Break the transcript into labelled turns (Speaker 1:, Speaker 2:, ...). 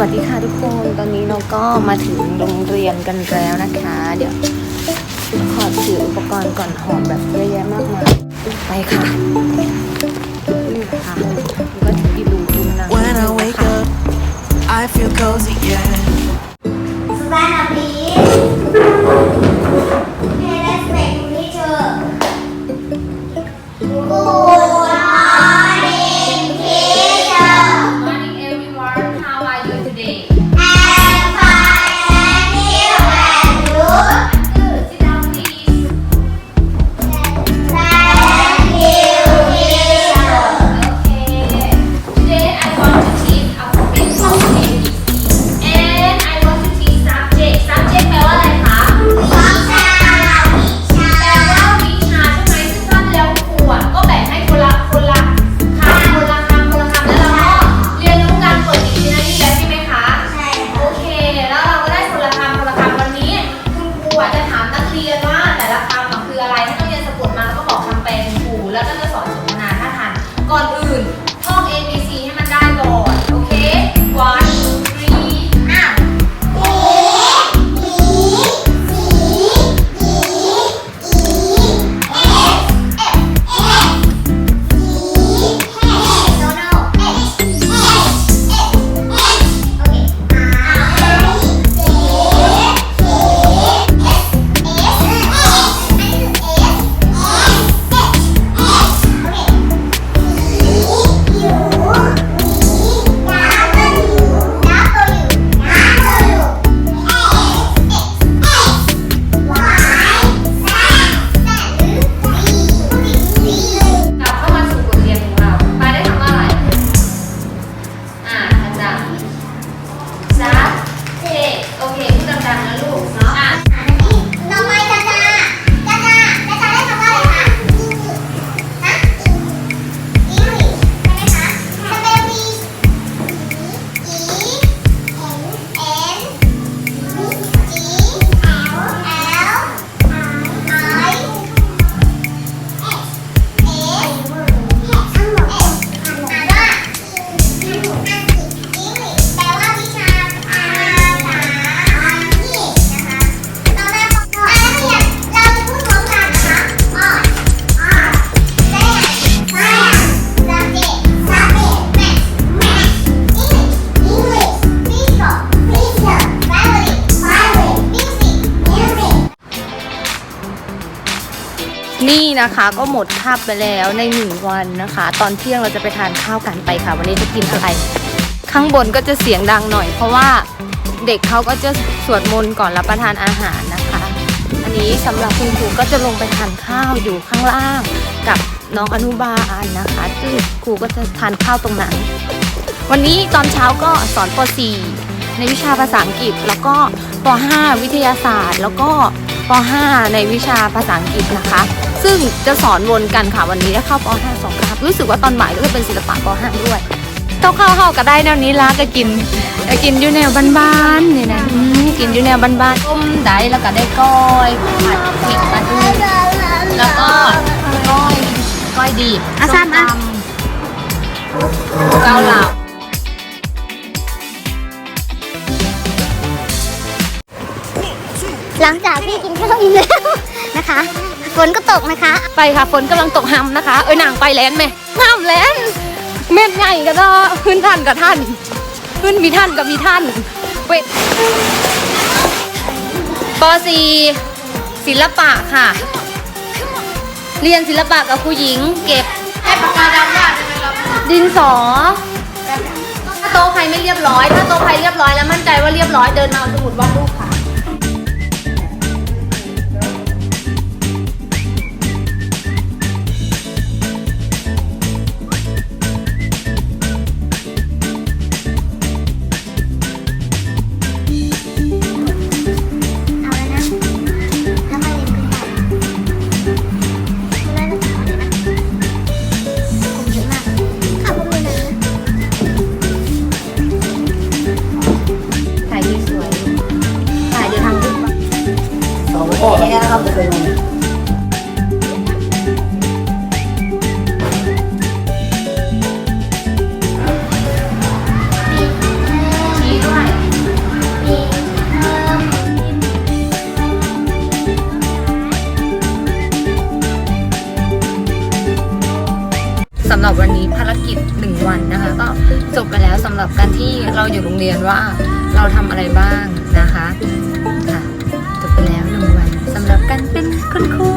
Speaker 1: วัสดีค่ะทุกคน ตอนนี้เราก็มาถึงโรงเรียนกันแล้วนะคะ เดี๋ยวขอถืออุปกรณ์ก่อนหอมแบบเยอะแยะมากมาย ไปค่ะ
Speaker 2: อน นี่นะคะก็หมดคาบไป
Speaker 3: แล้ว
Speaker 1: ในหนึ่งวันนะคะ ตอนเที่ยงเราจะไปทานข้าวกันไปค่ะ วันนี้จะกินอะไร ข้างบนก็จะเสียงดังหน่อย เพราะว่าเด็กเขาก็จะสวดมนต์ก่อนรับประทานอาหารนะคะ อันนี้สำหรับคุณครูก็จะลงไปทานข้าวอยู่ข้างล่างกับน้องอนุบาลนะคะซึ่งครูก็จะทานข้าวตรงนั้น วันนี้ตอนเช้าก็สอนป .4 ในวิชาภาษาอังกฤษ แล้วก็ป .5 วิทยาศาสตร์ แล้วก็ป .5 ในวิชาภาษาอังกฤษนะคะ ซึ่งจะสอนวนกันค่ะวันนี้ได้เข้าป .5 สองคาบรู้สึกว่าตอนบ่ายก็จะเป็นศิลปะป .5 ด้วยเข้าเข้าเข้าก็ได้แนวนี้ละก็กินก็กินอยู่แนวบ้านๆนี่นะอืมกินอยู่แนวบ้านๆต้มได้แล้วก็ได้ก้อยผัดเผ็ดปลาทูแล้วก็ก้อยก้อยดิบ
Speaker 3: อะซ้ำอะ
Speaker 1: ส้มตำเกาเหลา
Speaker 3: หลังจากที่กินข้าวอิ่มแล้วนะคะ ฝนก็ตกนะคะ
Speaker 1: ไปค่ะฝนกำลังตกหำนะคะ เอ้ยนางไปแลนด์ไหมห้ามแลนด์เม็ดใหญ่ก็ได้ขึ้นท่านกับท่านขึ้นมีท่านกับมีท่านเว้ยป .4 ศิลปะค่ะ เรียนศิลปะกับครูหญิง เก็บ
Speaker 2: ให้ปากกาดำวาดได้ไหมครับ
Speaker 1: ดินสอถ้าโต๊ะใครไม่เรียบร้อย ถ้าโต๊ะใครเรียบร้อยแล้วมั่นใจว่าเรียบร้อยเดินมาเอาสมุดวาดรูปค่ะ สำหรับวันนี้ภารกิจหนึ่งวันนะคะ ก็จบไปแล้วสำหรับการที่เราอยู่โรงเรียนว่าเราทำอะไรบ้างนะคะ รับกันเป็นคุณครู